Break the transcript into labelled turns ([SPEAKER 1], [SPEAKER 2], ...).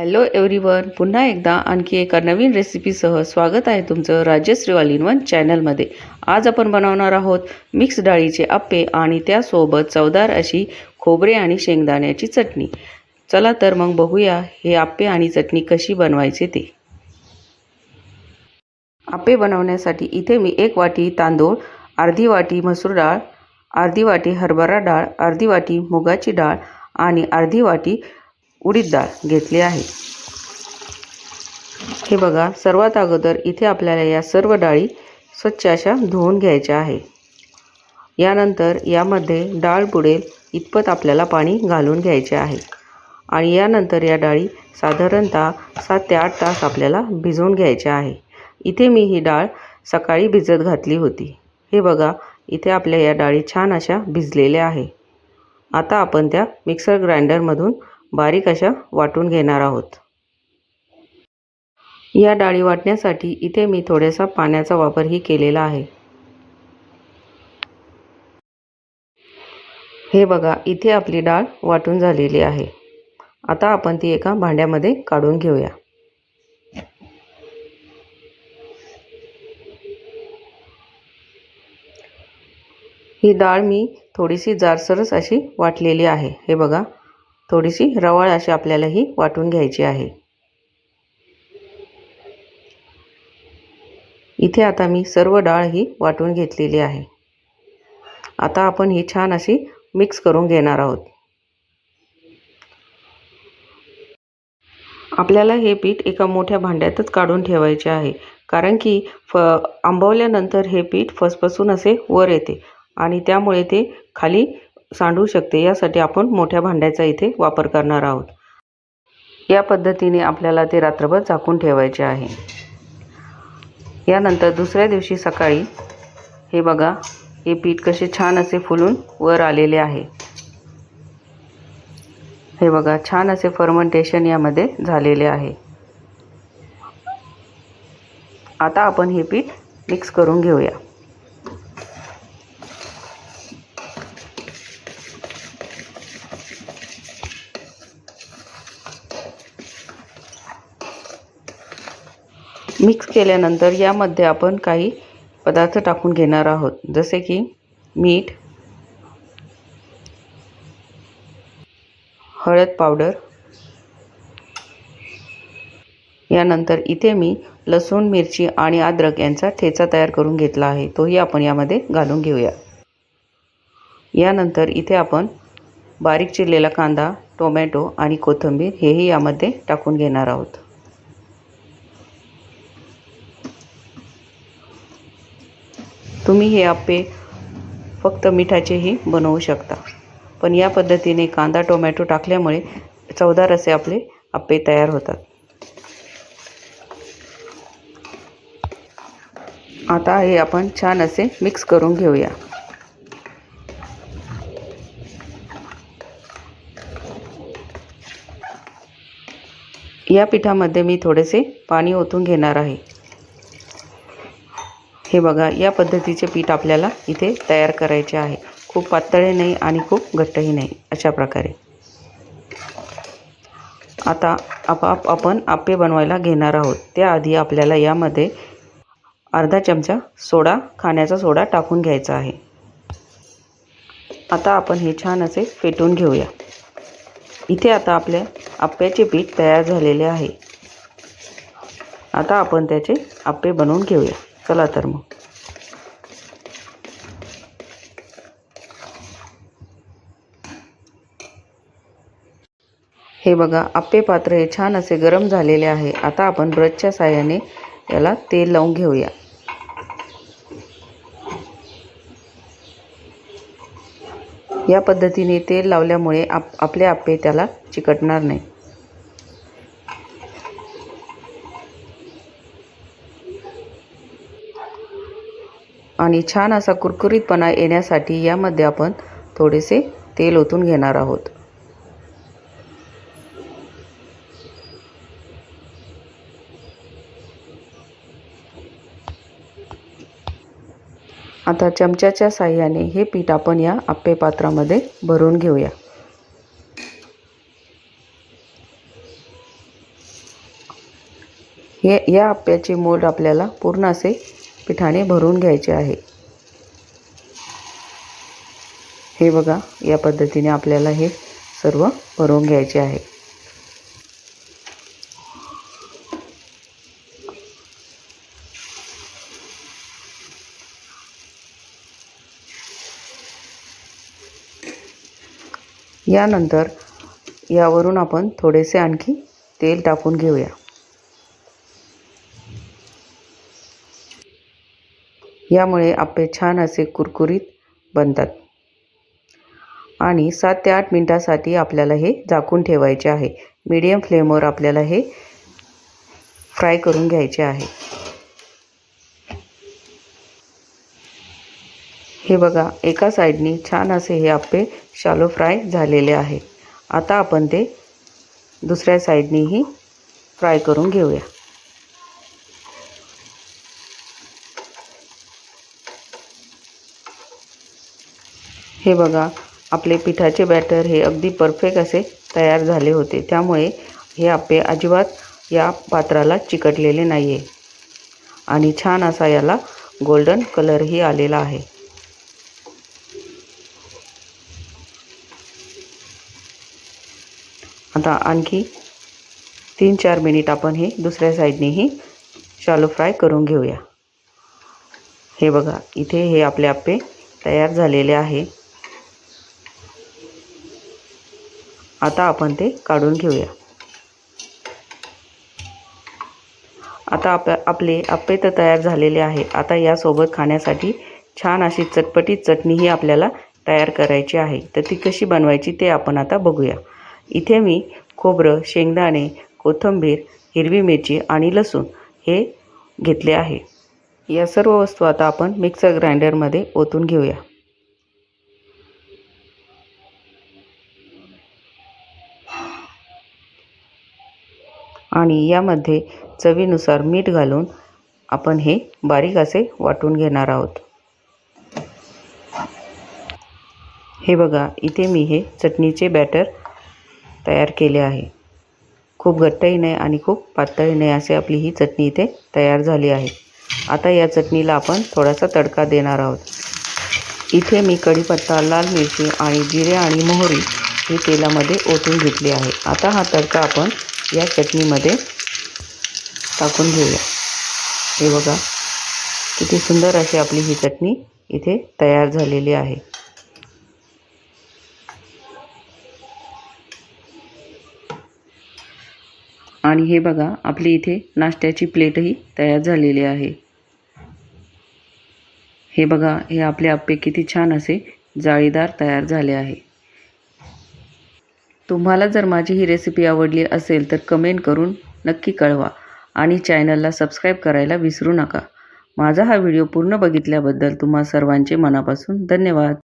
[SPEAKER 1] Hello everyone पुन्हा एकदा आणखी एका नवीन रेसिपीसह स्वागत आहे तुमचं राजश्री ऑल इन वन चॅनलमध्ये आज आपण बनवणार आहोत मिक्स डाळीचे आप्पे आणि त्यासोबत चवदार अशी खोबरे आणि शेंगदाण्याची चटणी. चला तर मग बघूया हे आप्पे आणि चटणी कशी बनवायचे ते. आप्पे बनवण्यासाठी इथे मी एक वाटी तांदूळ अर्धी वाटी मसूर डाळ अर्धी वाटी हरभरा डाळ अर्धी वाटी मुगाची डाळ आणि अर्धी वाटी उडीद डाळ घेतली आहे. हे बघा सर्वात अगोदर इथे आपल्याला या सर्व डाळी स्वच्छ अशा धुवून घ्यायच्या आहे. यानंतर यामध्ये डाळ बुडेल इतपत आपल्याला पाणी घालून घ्यायचे आहे. आणि यानंतर या डाळी साधारणतः सात ते आठ तास आपल्याला भिजवून घ्यायच्या आहे. इथे मी ही डाळ सकाळी भिजत घातली होती. हे बघा इथे आपल्या या डाळी छान अशा भिजलेल्या आहे. आता आपण त्या मिक्सर ग्राइंडरमधून बारीक अशा वाटून घेणार आहोत. या डाळी वाटण्यासाठी इथे मी थोड्यासा पाण्याचा वापरही केलेला आहे. हे बघा इथे आपली डाळ वाटून झालेली आहे. आता आपण ती एका भांड्यामध्ये काढून घेऊया. ही डाळ मी थोडीशी जाडसरच अशी वाटलेली आहे. हे बघा थोडीशी रवाळ अशी आपल्याला ही वाटून घ्यायची आहे. इथे आता मी सर्व डाळ ही वाटून घेतलेली आहे. आता आपण ही छान अशी मिक्स करून घेणार आहोत. आपल्याला हे पीठ एका मोठ्या भांड्यातच काढून ठेवायचे आहे. कारण की फ आंबवल्यानंतर हे पीठ फसफसून असे वर येते आणि त्यामुळे ते खाली सांडू शकते. यासाठी आपण मोठ्या भांड्याचा इथे वापर करणार आहोत. या पद्धतीने आपल्याला ते रात्रभर झाकून ठेवायचे आहे. यानंतर दुसऱ्या दिवशी सकाळी हे बघा हे पीठ कसे छान असे फुलून वर आलेले आहे. हे बघा छान असे फर्मेंटेशन यामध्ये झालेले आहे. आता आपण हे पीठ मिक्स करून घेऊया. मिक्स केल्यानंतर यामध्ये आपण काही पदार्थ टाकून घेणार आहोत. जसे की मीठ हळद पावडर यानंतर इथे मी लसूण मिरची आणि अद्रक यांचा ठेचा तयार करून घेतला आहे. तोही आपण यामध्ये घालून घेऊया. यानंतर इथे आपण बारीक चिरलेला कांदा टोमॅटो आणि कोथिंबीर हेही यामध्ये टाकून घेणार आहोत. तुम्ही हे आप्पे फक्त मिठाचेही बनवू शकता. पण या पद्धतीने कांदा टोमॅटो टाकल्यामुळे चवदार असे आपले आप्पे तयार होतात. आता हे आपण छान असे मिक्स करून घेऊया. या पिठामध्ये मी थोडेसे पाणी ओतून घेणार आहे. हे बघा या पद्धतीचे पीठ आपल्याला इथे तयार करायचे आहे. खूप पातळही नाही आणि खूप घट्टही नाही अशा प्रकारे. आता आपाप आपण आप्पे बनवायला घेणार आहोत. त्याआधी आपल्याला यामध्ये अर्धा चमचा सोडा खाण्याचा सोडा टाकून घ्यायचा आहे. आता आपण हे छान असे फेटून घेऊया. इथे आता आपल्या आप्याचे पीठ तयार झालेले आहे. आता आपण त्याचे आप्पे बनवून घेऊया. चला तर मग. हे बघा आप्पे पात्र हे छान असे गरम झालेले आहे. आता आपण ब्रशच्या साह्याने याला तेल लावून घेऊया. या पद्धतीने तेल लावल्यामुळे आप आपले आप्पे त्याला चिकटणार नाही आणि छान असा कुरकुरीतपणा येण्यासाठी यामध्ये आपण थोडेसे तेल ओतून घेणार आहोत. आता चमच्याच्या साह्याने हे पीठ आपण या आप्पे पात्रामध्ये भरून घेऊया. हे या आप्याचे मोल्ड आपल्याला पूर्ण असे पिठाने भरून घ्यायचे आहे. हे बघा या पद्धतीने आपल्याला हे सर्व भरून घ्यायचे आहे. यानंतर यावरून आपण थोडेसे आणखी तेल टाकून घेऊया. यामुळे आप्पे छान असे कुरकुरीत बनतात. आणि सात ते आठ मिनटासाठी आपल्याला हे झाकून ठेवायचे आहे. मीडियम फ्लेमवर आपल्याला हे फ्राय करून घ्यायचे आहे. हे बघा एका साईडनी छान असे हे आप्पे शालो फ्राय झालेले आहे. आता आपण ते दुसऱ्या साईडनीही फ्राय करून घेऊया. हे बघा आपले पिठाचे बॅटर हे अगदी परफेक्ट असे तयार झाले होते. त्यामुळे हे आप्पे अजिबात या पात्राला चिकटलेले नाही आहे आणि छान असा याला गोल्डन कलरही आलेला आहे. आता आणखी तीन चार मिनिट आपण हे दुसऱ्या साईडनेही शालो फ्राय करून घेऊया. हे बघा इथे हे आपले आप्पे तयार झालेले आहे. आता आपण ते काढून घेऊया. आता आप आपले आप्पे तर तयार झालेले आहे. आता यासोबत खाण्यासाठी छान अशी चटपटीत चटणीही आपल्याला तयार करायची आहे. तर ती कशी बनवायची ते आपण आता बघूया. इथे मी खोबरं शेंगदाणे कोथिंबीर हिरवी मिरची आणि लसूण हे घेतले आहे. या सर्व वस्तू आता आपण मिक्सर ग्राइंडरमध्ये ओतून घेऊया. आणि यामध्ये चवीनुसार मीठ घालून आपण हे बारीक असे वाटून घेणार आहोत. हे बघा इथे मी हे चटणीचे बॅटर तयार केले आहे. खूप घट्टही नाही आणि खूप पातळही नाही असे आपली ही चटणी इथे तयार झाली आहे. आता या चटणीला आपण थोडासा तडका देणार आहोत. इथे मी कढीपत्ता लाल मिरची आणि जिरे आणि मोहरी हे तेलामध्ये ओतून घेतली आहे. आता हा तडका आपण या चटणीमध्ये टाकून घेऊया. हे बघा किती सुंदर अशी आपली ही चटणी इथे तयार झालेली आहे. आणि हे बघा आपली इथे नाश्त्याची प्लेटही तयार झालेली आहे. हे बघा हे आपले आप्पे किती छान असे जाळीदार तयार झाले आहे. तुम्हाला जर माझी ही रेसिपी आवडली असेल तर कमेंट करून नक्की कळवा आणि चॅनलला सबस्क्राईब करायला विसरू नका. माझा हा व्हिडिओ पूर्ण बघितल्याबद्दल तुम्हा सर्वांचे मनापासून धन्यवाद.